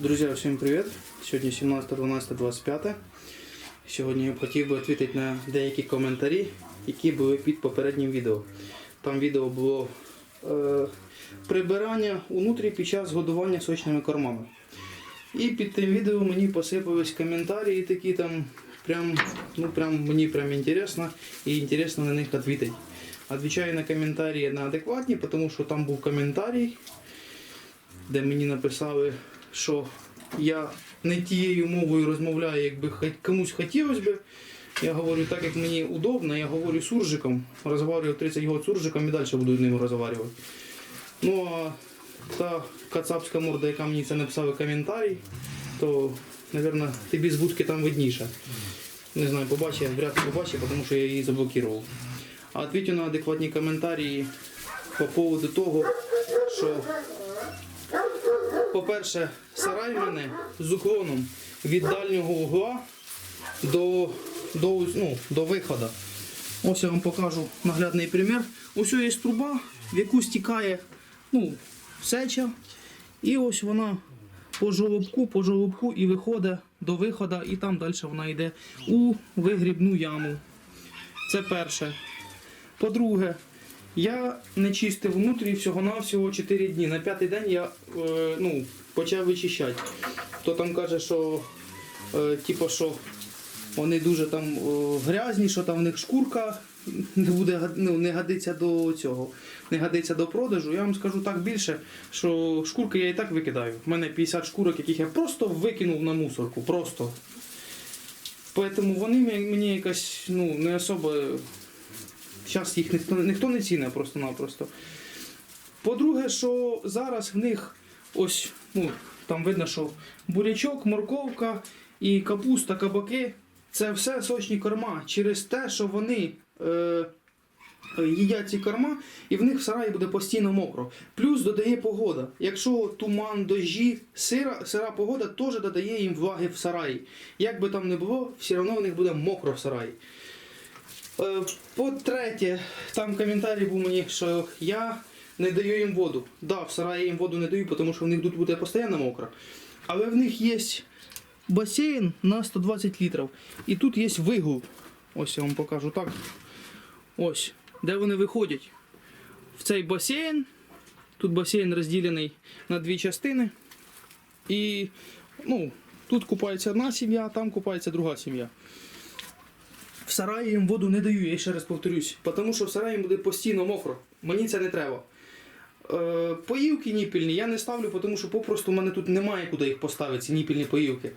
Друзі, всім привіт! Сьогодні 17.12.25. Сьогодні я хотів би відповідати на деякі коментарі, які були під попереднім відео. Там відео було е, прибирання унутрі під час годування сочними кормами. І під тим відео мені посипались коментарі такі там, прям, ну прям мені прям інтересно і інтересно на них відповідати. Отвечаю на коментарі на адекватні, тому що там був коментарій, де мені написали, що я не тією мовою розмовляю, якби комусь хотілося би. Я говорю так, як мені удобно, я говорю суржиком, розмовляю 30 років суржиком і далі буду з ним розмовляти. Ну а та кацапська морда, яка мені це написала коментарій, то, мабуть, тобі з будки там видніше. Не знаю, побачив, вряд ли побачив, тому що я її заблокував. А відповідь на адекватні коментарі по поводу того, що по-перше, сарай в мене з уклоном від дальнього угла до, до, ну, до виходу. Ось я вам покажу наглядний примір. Ось є труба, в яку стікає ну, сеча. І ось вона по жолобку, по жолобку і виходить до виходу, і там далі вона йде у вигрібну яму. Це перше. По-друге, я не чистив внутрі всього-навсього 4 дні. На п'ятий день я е, ну, почав вичищати. Хто там каже, що е, типу, що вони дуже там е, грязні, що там в них шкурка не буде ну, не годиться до цього, не годиться до продажу. Я вам скажу так більше, що шкурки я і так викидаю. У мене 50 шкурок, яких я просто викинув на мусорку. Просто. Поэтому вони мені якось ну, не особо Зараз їх ніхто, ніхто не ціне просто-напросто. По-друге, що зараз в них ось, ну, там видно, що бурячок, морковка і капуста, кабаки це все сочні корма через те, що вони е, їдять ці корма, і в них в сараї буде постійно мокро. Плюс додає погода. Якщо туман, дощі, сира, сира погода теж додає їм влаги в сараї. Як би там не було, все одно в них буде мокро в сараї. Е, По-третє, там коментарі був мені, що я не даю їм воду. Да, в сараї їм воду не даю, тому що в них тут буде постійно мокро. Але в них є басейн на 120 літрів. І тут є вигул. Ось я вам покажу так. Ось, де вони виходять. В цей басейн. Тут басейн розділений на дві частини. І ну, тут купається одна сім'я, там купається друга сім'я. В сараї їм воду не даю, я ще раз повторюсь, тому що в сараї буде постійно мокро. Мені це не треба. Е, поїлки ніпільні я не ставлю, тому що попросту в мене тут немає куди їх поставити, ці ніпільні поїлки.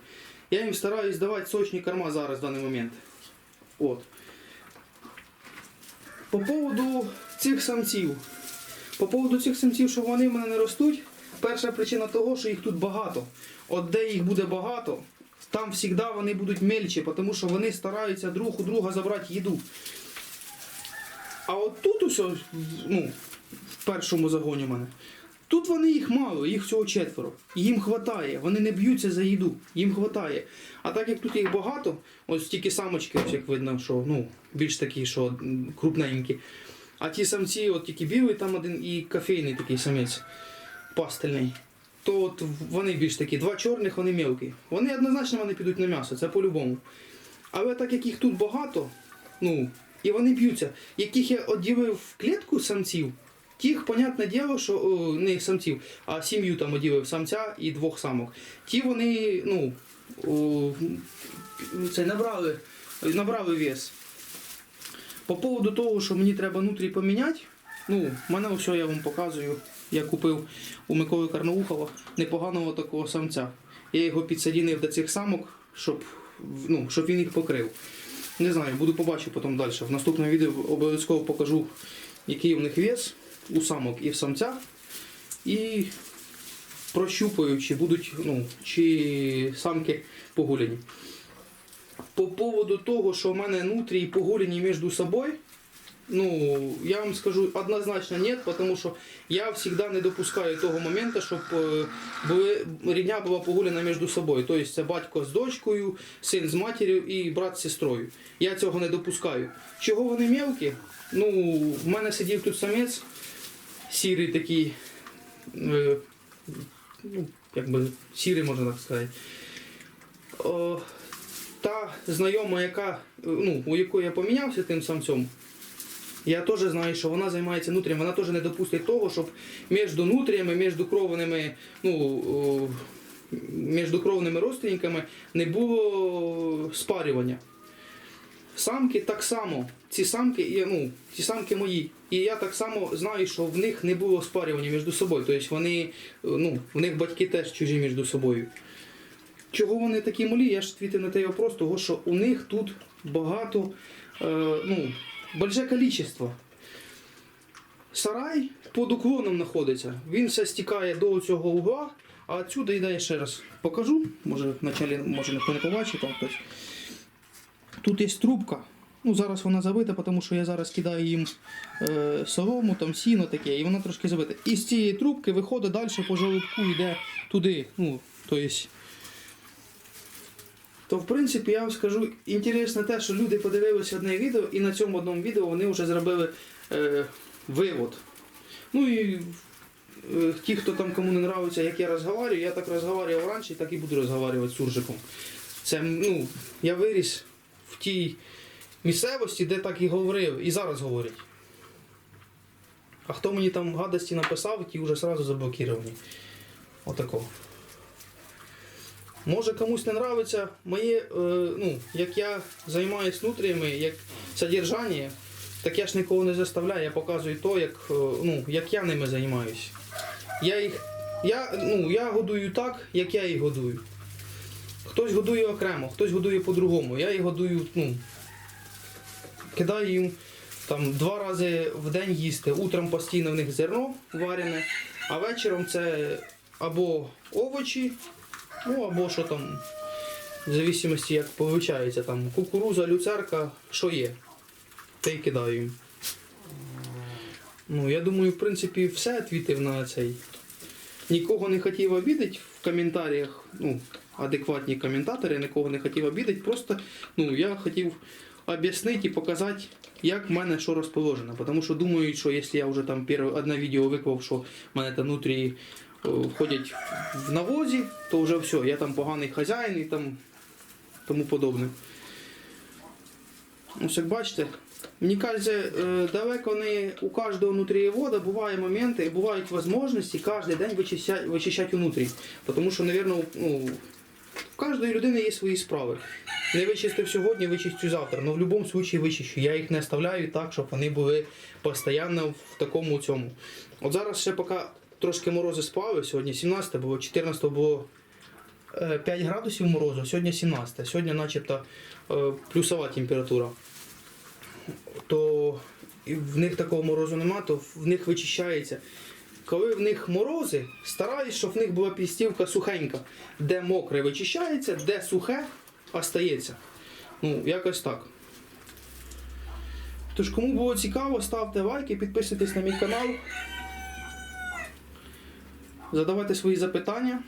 Я їм стараюсь давати сочні корма зараз в даний момент. От. По поводу цих самців. По поводу цих самців, що вони в мене не ростуть, перша причина того, що їх тут багато. От де їх буде багато, там завжди вони будуть мельчі, тому що вони стараються друг у друга забрати їду. А от тут усе, ну, в першому загоні в мене. Тут вони їх мало, їх всього четверо. Їм хватає, вони не б'ються за їду, їм хватає. А так як тут їх багато, ось тільки самочки, ось як видно, що ну, більш такі, що крупненькі. А ті самці, от тільки білий там один і кофейний такий самець пастельний. То от вони більш такі, два чорних, вони мелкі. Вони однозначно вони підуть на м'ясо, це по-любому. Але так як їх тут багато, ну, і вони б'ються, яких я оділив в клітку самців, тих, понятне діло, що о, не самців, а сім'ю там оділив самця і двох самок. Ті вони, ну, о, це набрали, набрали вес. По поводу того, що мені треба внутрі поміняти, ну, мене ось я вам показую. Я купив у Миколи Карнаухова непоганого такого самця. Я його підсадінив до цих самок, щоб, ну, щоб він їх покрив. Не знаю, буду побачити потім далі. В наступному відео обов'язково покажу, який у них вес у самок і в самця. І прощупаю, чи будуть, ну, чи самки погуляні. По поводу того, що в мене нутрі погуляні між собою, ну, я вам скажу однозначно нет, потому що я завжди не допускаю того моменту, щоб е, були, рідня була погуляна між собою. Тобто це батько з дочкою, син з матір'ю і брат з сестрою. Я цього не допускаю. Чого вони мелкі? Ну, в мене сидів тут самець, сірий такий, е, ну, якби сірий, можна так сказати. О, та знайома, яка, ну, у якої я помінявся тим самцем, я теж знаю, що вона займається нутріями, вона теж не допустить того, щоб між нутріями, між кровними, ну, між кровними родственниками не було спарювання. Самки так само, ці самки, ну, ці самки мої. І я так само знаю, що в них не було спарювання між собою. Тобто вони, ну, в них батьки теж чужі між собою. Чого вони такі малі? Я ж відповів на той вопрос, того що у них тут багато, е, ну, більше кількість. Сарай під уклоном знаходиться. Він все стікає до цього угла, а отсюди йде я ще раз покажу. Може, вначалі може ніхто не побачить там. Тут є трубка. Ну, зараз вона забита, тому що я зараз кидаю їм е, солому, там сіно таке, і вона трошки забита. І з цієї трубки виходить далі по желудку, йде туди. Ну, то то в принципі я вам скажу інтересно те, що люди подивилися одне відео, і на цьому одному відео вони вже зробили е, вивод. Ну і е, ті, хто там кому не нравиться, як я розговорюю, я так розговорював раніше, так і буду розговорювати з суржиком. Це, ну, я виріс в тій місцевості, де так і говорив, і зараз говорять. А хто мені там гадості написав, ті вже одразу заблокіровані. Отако. Може комусь не нравиться моє, е, ну, як я займаюся нутріями, як содержання, так я ж нікого не заставляю, я показую то, як, е, ну, як я ними займаюся. Я їх. Я, ну, я годую так, як я їх годую. Хтось годує окремо, хтось годує по-другому. Я їх годую, ну, кидаю їм там два рази в день їсти. Утром постійно в них зерно варене, а вечором це або овочі, ну або що там, в зависимості як получається, там кукуруза, люцерка, що є. Те й кидаю. Ну, я думаю, в принципі, все відвітив на цей. Нікого не хотів обідати в коментарях, ну, адекватні коментатори, нікого не хотів обідати. Просто ну, я хотів об'яснити і показати, як в мене що розположено. Тому що думають, що якщо я вже там перше одне відео виклав, що в мене там внутрі входять в навозі, то вже все, я там поганий хазяїн і там тому подобне. Ось як бачите, мені кажеться, е, далеко не у кожного внутрієвода бувають моменти, бувають можливості кожен день вичищати, вичищати внутрі. Тому що, мабуть, ну, у кожної людини є свої справи. Не вичистив сьогодні, вичистю завтра. Ну в будь-якому випадку вичищу. Я їх не оставляю так, щоб вони були постійно в такому цьому. От зараз ще поки трошки морози сплавив, сьогодні 17 було, 14 було е, 5 градусів морозу, сьогодні 17. Сьогодні начебто е, плюсова температура. То в них такого морозу нема, то в них вичищається. Коли в них морози, стараюсь, щоб в них була пістівка сухенька, де мокре вичищається, де сухе остається. Ну, якось так. Тож, кому було цікаво, ставте лайки, підписуйтесь на мій канал. Задавайте свої запитання.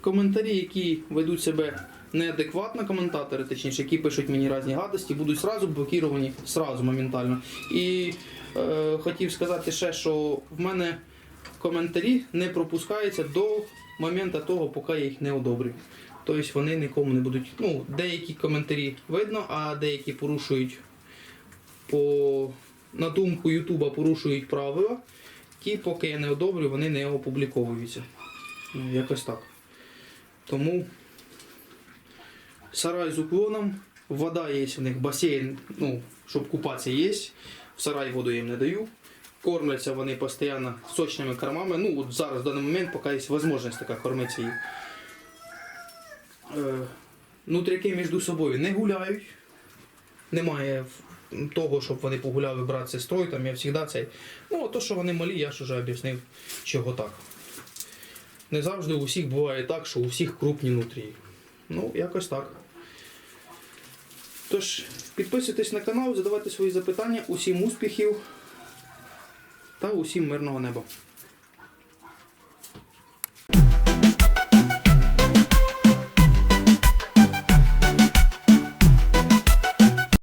Коментарі, які ведуть себе неадекватно, коментатори, точніше, які пишуть мені різні гадості, будуть сразу блокіровані, сразу моментально. І е, хотів сказати ще, що в мене коментарі не пропускаються до моменту того, поки я їх не одобрю. Тобто вони нікому не будуть. Ну, деякі коментарі видно, а деякі порушують по на думку Ютуба порушують правила. Ті, поки я не одобрю, вони не опубліковуються. Ну, якось так. Тому сарай з уклоном, вода є в них, басейн, ну, щоб купатися є. В сарай воду їм не даю. Кормляться вони постійно сочними кормами. Ну, от зараз в даний момент, поки є можливість така кормитися їх. Е, нутряки між собою не гуляють. Немає того, щоб вони погуляли брат з там я завжди цей. Ну, а то, що вони малі, я ж вже об'яснив, чого так. Не завжди у всіх буває так, що у всіх крупні нутрії. Ну, якось так. Тож, підписуйтесь на канал, задавайте свої запитання. Усім успіхів та усім мирного неба.